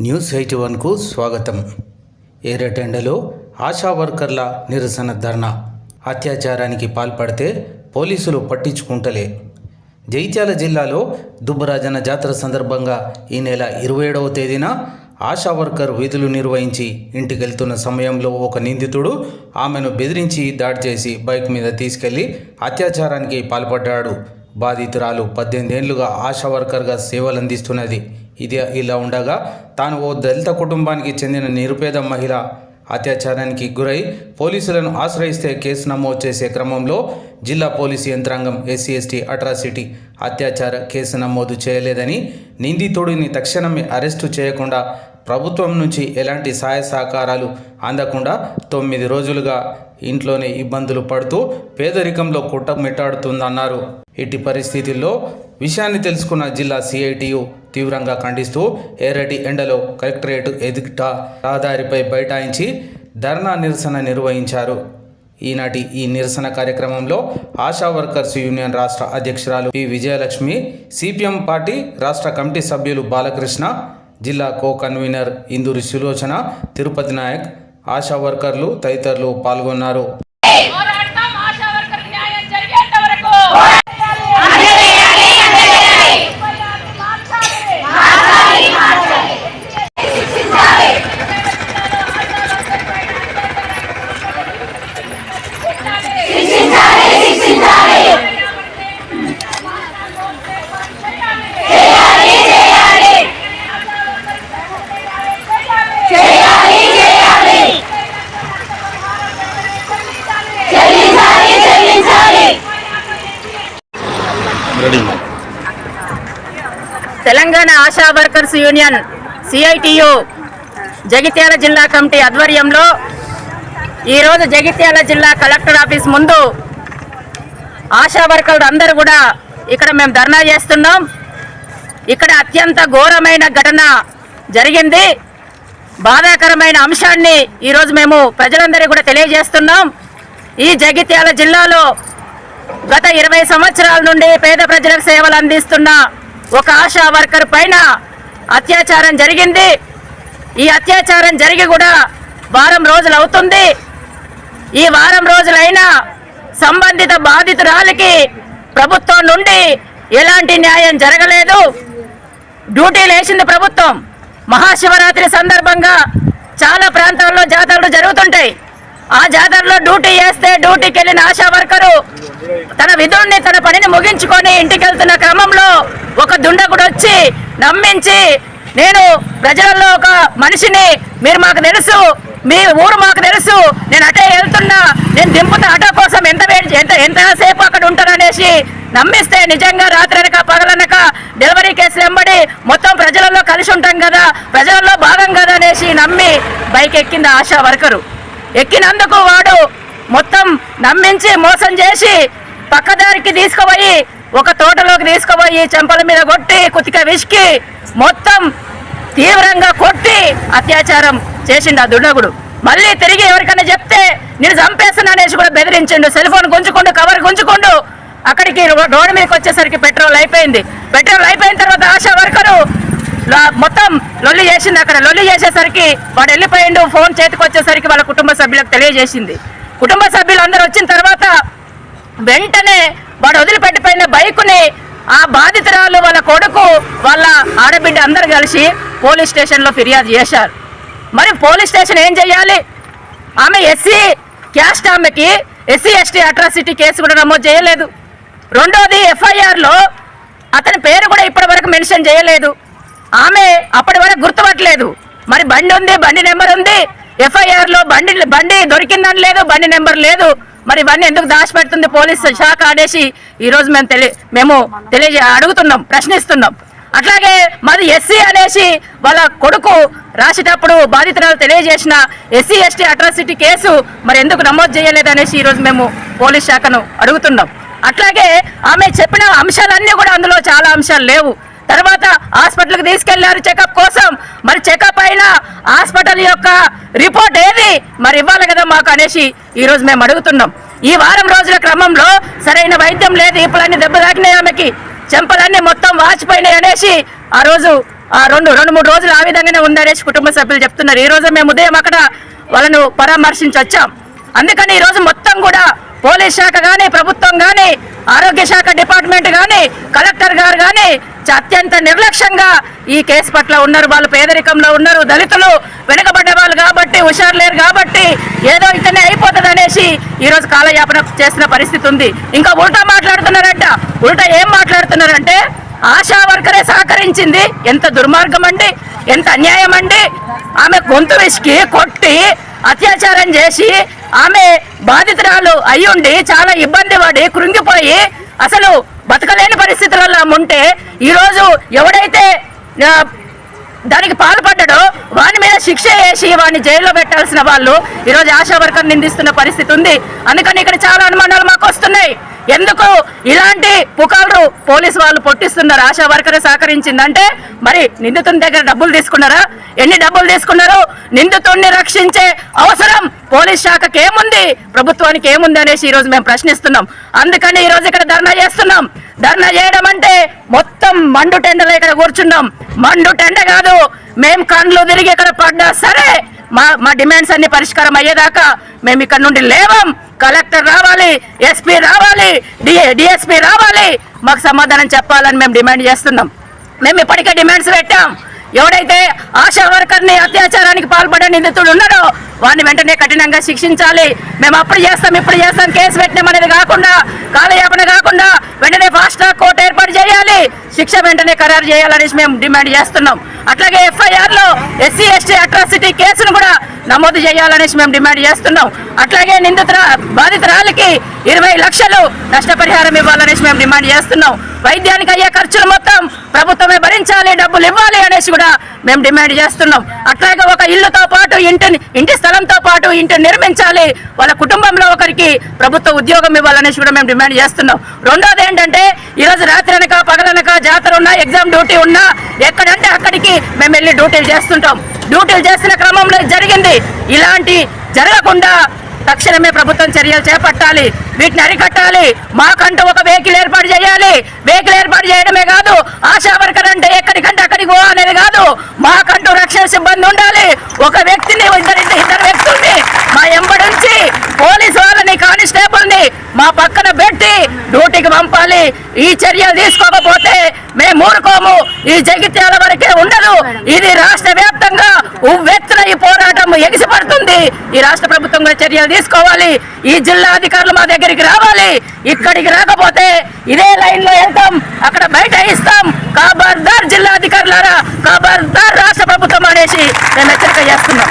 News eighty వన్కు స్వాగతం. ఏరేటెండలో ఆశా వర్కర్ల నిరసన ధర్నా. అత్యాచారానికి పాల్పడితే పోలీసులు పట్టించుకుంటలే. జైత్యాల జిల్లాలో దుబ్బరాజన జాతర సందర్భంగా ఈ నెల ఇరవై ఏడవ తేదీన ఆశా వర్కర్ విధులు నిర్వహించి ఇంటికెళ్తున్న సమయంలో ఒక నిందితుడు ఆమెను బెదిరించి దాడి చేసి బైక్ మీద తీసుకెళ్ళి అత్యాచారానికి పాల్పడ్డాడు. బాధితురాలు పద్దెనిమిదేళ్ళుగా ఆశా వర్కర్గా సేవలు అందిస్తున్నది ఇది ఇలా ఉండగా తాను ఓ దళిత కుటుంబానికి చెందిన నిరుపేద మహిళ అత్యాచారానికి గురై పోలీసులను ఆశ్రయిస్తే కేసు నమోదు చేసే క్రమంలో జిల్లా పోలీసు యంత్రాంగం ఎస్సీ ఎస్టీ అట్రాసిటీ అత్యాచార కేసు నమోదు చేయలేదని నిందితుడిని తక్షణమే అరెస్టు చేయకుండా ప్రభుత్వం నుంచి ఎలాంటి సహాయ సహకారాలు అందకుండా తొమ్మిది రోజులుగా ఇంట్లోనే ఇబ్బందులు పడుతూ పేదరికంలో కుట్టమిట్టాడుతుందన్నారు ఇట్టి పరిస్థితుల్లో విషయాన్ని తెలుసుకున్న జిల్లా సిఐటియు తీవ్రంగా ఖండిస్తూ ఏరటి ఎండలో కలెక్టరేట్ ఎదుట రహదారిపై బైఠాయించి ధర్నా నిరసన నిర్వహించారు. ఈనాటి ఈ నిరసన కార్యక్రమంలో ఆశా వర్కర్స్ యూనియన్ రాష్ట్ర అధ్యక్షురాలు పి. విజయలక్ష్మి సిపిఎం పార్టీ రాష్ట్ర కమిటీ సభ్యులు బాలకృష్ణ జిల్లా కో కన్వీనర్ ఇందూరి సులోచన తిరుపతి నాయక్ ఆశా వర్కర్లు తదితరులు పాల్గొన్నారు పోరాడతాం ఆశా వర్కర్ న్యాయం జరిగేంత వరకు Telangana ASHA workers union CITU Jagtial జిల్లా కమిటీ ఆధ్వర్యంలో ఈరోజు జగిత్యాల జిల్లా కలెక్టర్ ఆఫీస్ ముందు ఆశా వర్కర్లు అందరూ కూడా ఇక్కడ మేము ధర్నా చేస్తున్నాం. ఇక్కడ అత్యంత ఘోరమైన ఘటన జరిగింది. బాధాకరమైన అంశాన్ని ఈరోజు మేము ప్రజలందరికీ కూడా తెలియజేస్తున్నాం. ఈ జగిత్యాల జిల్లాలో గత ఇరవై సంవత్సరాల నుండి పేద ప్రజలకు సేవలు అందిస్తున్న ఒక ఆశా వర్కర్ పైన అత్యాచారం జరిగింది. ఈ అత్యాచారం జరిగి కూడా వారం రోజులు అవుతుంది. ఈ వారం రోజులైనా సంబంధిత బాధితురాలికి ప్రభుత్వం నుండి ఎలాంటి న్యాయం జరగలేదు. డ్యూటీలు వేసింది ప్రభుత్వం. మహాశివరాత్రి సందర్భంగా చాలా ప్రాంతాల్లో జాతరలు జరుగుతుంటాయి. ఆ జాతరలో డ్యూటీ చేస్తే డ్యూటీకి వెళ్ళిన ఆశా వర్కరు తన విధుడిని తన పనిని ముగించుకొని ఇంటికి వెళ్తున్న క్రమంలో ఒక దుండకుడు వచ్చి నమ్మించి నేను ప్రజలలో ఒక మనిషిని మీరు మాకు తెలుసు మీ ఊరు మాకు తెలుసు నేను అటే వెళ్తున్నా నేను దింపుతా అటో కోసం ఎంత ఎంత ఎంతసేపు అక్కడ ఉంటాననేసి నమ్మిస్తే నిజంగా రాత్రనక పగలనక డెలివరీ కేసులు వెంబడి మొత్తం ప్రజలలో కలిసి ఉంటాం కదా ప్రజలలో భాగం కదా అనేసి నమ్మి బైక్ ఎక్కింది ఆశా వర్కరు. ఎక్కినందుకు వాడు మొత్తం నమ్మించి మోసం చేసి పక్కదారికి తీసుకుపోయి ఒక తోటలోకి తీసుకుపోయి చెంపల మీద కొట్టి కుతిక విసికి మొత్తం తీవ్రంగా కొట్టి అత్యాచారం చేసిండు ఆ దుండగుడు మళ్ళీ తిరిగి ఎవరికైనా చెప్తే నేను చంపేస్తున్నా అనేసి కూడా బెదిరించిండు. సెల్ ఫోన్ కవర్ గుంజుకుండు. అక్కడికి రోడ్డు మీదకి వచ్చేసరికి పెట్రోల్ అయిపోయింది. పెట్రోల్ అయిపోయిన తర్వాత ఆశా వర్కరు మొత్తం లొల్లి చేసింది అక్కడ. లొల్లి చేసేసరికి వాడు వెళ్ళిపోయిండు ఫోన్ చేతికి వచ్చేసరికి వాళ్ళ కుటుంబ సభ్యులకు తెలియజేసింది. కుటుంబ సభ్యులు అందరూ వచ్చిన తర్వాత వెంటనే వాడు వదిలిపెట్టిపోయిన బైకుని ఆ బాధితురాలు వాళ్ళ కొడుకు వాళ్ళ ఆడబిడ్డ అందరు కలిసి పోలీస్ స్టేషన్లో ఫిర్యాదు చేశారు. మరి పోలీస్ స్టేషన్ ఏం చేయాలి? ఆమె ఎస్సీ క్యాస్ట్ ఆమెకి ఎస్సీ ఎస్టీ అట్రాసిటీ కేసు కూడా నమోదు చేయలేదు. రెండోది ఎఫ్ఐఆర్లో అతని పేరు కూడా ఇప్పటి వరకు మెన్షన్ చేయలేదు. ఆమె అప్పటి వరకు గుర్తుపట్టలేదు. మరి బండి ఉంది బండి నెంబర్ ఉంది. ఎఫ్ఐఆర్లో బండి బండి దొరికిందని లేదు బండి నెంబర్ లేదు. మరి ఇవన్నీ ఎందుకు దాచిపెడుతుంది పోలీస్ శాఖ అనేసి ఈ రోజు మేము తెలియ మేము తెలియజే అడుగుతున్నాం ప్రశ్నిస్తున్నాం. అట్లాగే మాది ఎస్సీ అనేసి వాళ్ళ కొడుకు రాసేటప్పుడు బాధితురాలు తెలియజేసిన ఎస్సీ ఎస్టీ అట్రాసిటీ కేసు మరి ఎందుకు నమోదు చేయలేదు అనేసి ఈరోజు మేము పోలీస్ శాఖను అడుగుతున్నాం. అట్లాగే ఆమె చెప్పిన అంశాలన్నీ కూడా అందులో చాలా అంశాలు లేవు. తర్వాత హాస్పిటల్కి తీసుకెళ్ళారు చెకప్ కోసం. మరి చెకప్ అయిన హాస్పిటల్ యొక్క రిపోర్ట్ ఏది? మరి ఇవ్వాలి కదా మాకు అనేసి ఈ రోజు మేము అడుగుతున్నాం. ఈ వారం రోజుల క్రమంలో సరైన వైద్యం లేదు ఇప్పుడన్నీ దెబ్బ తాకినాయి ఆమెకి. చెంపలన్నీ మొత్తం వాచిపోయినాయి అనేసి ఆ రోజు ఆ రెండు రెండు మూడు రోజులు ఆ విధంగానే ఉందనేసి కుటుంబ సభ్యులు చెప్తున్నారు. ఈ రోజు మేము ఉదయం అక్కడ వాళ్ళను పరామర్శించి వచ్చాం. అందుకని ఈ రోజు మొత్తం కూడా పోలీస్ శాఖ కానీ ప్రభుత్వం కానీ ఆరోగ్య శాఖ డిపార్ట్మెంట్ కానీ కలెక్టర్ గారు కానీ అత్యంత నిర్లక్ష్యంగా ఈ కేసు పట్ల ఉన్నారు. వాళ్ళు పేదరికంలో ఉన్నారు. దళితులు వెనుకబడ్డ వాళ్ళు కాబట్టి హుషారు లేరు కాబట్టి ఏదో ఇతనే అయిపోతుంది అనేసి ఈరోజు కాలయాపన చేసిన పరిస్థితి ఉంది. ఇంకా ఉల్టా మాట్లాడుతున్నారంట. ఉల్టా ఏం మాట్లాడుతున్నారంటే ఆశా వర్కరే సహకరించింది. ఎంత దుర్మార్గం అండి ఎంత అన్యాయం అండి ఆమె గొంతు విసికి కొట్టి అత్యాచారం చేసి ఆమె బాధితురాలు అయ్యుండి చాలా ఇబ్బంది పడి కృంగిపోయి అసలు బతకలేని పరిస్థితులలో ఉంటే ఈరోజు ఎవడైతే దానికి పాల్పడ్డాడు. వాని మీద శిక్ష వేసి వాడిని జైల్లో పెట్టాల్సిన వాళ్ళు ఈరోజు ఆశా వర్కర్ నిందిస్తున్న పరిస్థితి ఉంది. అందుకని ఇక్కడ చాలా అనుమానాలు మాకు వస్తున్నాయి. ఎందుకు ఇలాంటి పుకార్లు పోలీసు వాళ్ళు పొట్టిస్తున్నారు? ఆశా వర్కర్ సహకరించిందంటే మరి నిందితుని దగ్గర డబ్బులు తీసుకున్నారా? ఎన్ని డబ్బులు తీసుకున్నారు? నిందితుడిని రక్షించే అవసరం పోలీస్ శాఖకి ఏముంది? ప్రభుత్వానికి ఏముంది అనేసి ఈరోజు మేము ప్రశ్నిస్తున్నాం. అందుకని ఈరోజు ఇక్కడ ధర్నా చేస్తున్నాం. ధర్నా చేయడం అంటే మొత్తం మండు టెండలో ఇక్కడ కూర్చున్నాం. మండు టెండ కాదు మేము కండ్లు తిరిగి ఇక్కడ పడ్డా సరే మా మా డిమాండ్స్ అన్ని పరిష్కారం అయ్యేదాకా మేము ఇక్కడ నుండి లేవం. కలెక్టర్ రావాలి ఎస్పీ రావాలి డిఎస్పీ రావాలి. మాకు సమాధానం చెప్పాలని మేము డిమాండ్ చేస్తున్నాం. మేము ఇప్పటికే డిమాండ్స్ పెట్టాం. ఎవడైతే ఆశా వర్కర్ని అత్యాచారానికి పాల్పడే నిందితుడు ఉన్నాడో వాడిని వెంటనే కఠినంగా శిక్షించాలి. మేము అప్పుడు చేస్తాం ఇప్పుడు చేస్తాం. కేసు పెట్టినాం కాకుండా కాలయాపన కాకుండా వెంటనే ఫాస్ట్ ట్రాక్ కోర్టు ఏర్పాటు చేయాలి. శిక్ష వెంటనే ఖరారు చేయాలనేసి మేము డిమాండ్ చేస్తున్నాం. అట్లాగే ఎఫ్ఐఆర్లో ఎస్సీ ఎస్టీ అట్రాసిటీ కేసును కూడా నమోదు చేయాలనేసి మేము డిమాండ్ చేస్తున్నాం. అట్లాగే నిందితుల బాధితురాలకి ఇరవై లక్షలు నష్టపరిహారం ఇవ్వాలనేసి మేము డిమాండ్ చేస్తున్నాం. వైద్యానికి అయ్యే ఖర్చులు మొత్తం ప్రభుత్వమే భరించాలి డబ్బులు ఇవ్వాలి అనేసి కూడా మేము డిమాండ్ చేస్తున్నాం. అట్లాగే ఒక ఇల్లుతో పాటు ఇంటిని ఇంటి స్థలంతో పాటు ఇంటిని నిర్మించాలి. వాళ్ళ కుటుంబంలో ఒకరికి ప్రభుత్వ ఉద్యోగం ఇవ్వాలనేసి కూడా మేము డిమాండ్ చేస్తున్నాం. రెండోది ఏంటంటే ఈరోజు రాత్రి అనక పగలనక జాతర ఉన్నా ఎగ్జామ్ డ్యూటీ ఉన్నా ఎక్కడంటే అక్కడికి మేము వెళ్ళి డ్యూటీలు చేస్తుంటాం. డ్యూటీలు చేస్తున్న క్రమంలో జరిగిన ఇలాంటి జరగకుండా తక్షణమే ప్రభుత్వం చర్యలు చేపట్టాలి. వీటిని అరికట్టాలి. మాకంటూ ఒక వెహికల్ ఏర్పాటు చేయాలి. వెహికల్ ఏర్పాటు చేయడమే కాదు ఆశా వర్కర్ అంటే ఎక్కడికంటే అక్కడికి పోవాలనేది కాదు. మాకంటూ రక్షణ సిబ్బంది ఉండాలి. ఒక వ్యక్తిని ఇద్దరు ఇద్దరు వ్యక్తుల్ని మా ఎంబడించి పోలీసు వాళ్ళని కానిస్టేబుల్ని మా పక్కన పెట్టి డ్యూటీకి పంపాలి. ఈ చర్యలు తీసుకోకపోతే మేము ఊరుకోము. ఈ జగిత్యాల వరకే ఉండదు. ఇది రాష్ట్ర వ్యాప్తంగా ఉవ్వెత్తున ఈ పోరాటం ఎగిసిపడుతుంది ఈ రాష్ట్ర ప్రభుత్వం కూడా చర్యలు తీసుకోవాలి. ఈ జిల్లా అధికారులు మా దగ్గరికి రావాలి. ఇక్కడికి రాకపోతే ఇదే లైన్లో వెళ్తాం. అక్కడ బయట ఇస్తాం కాబర్దార్ జిల్లా అధికారులారా కాబర్దార్ రాష్ట్ర ప్రభుత్వం అనేసి మేము హెచ్చరిక చేస్తున్నాం.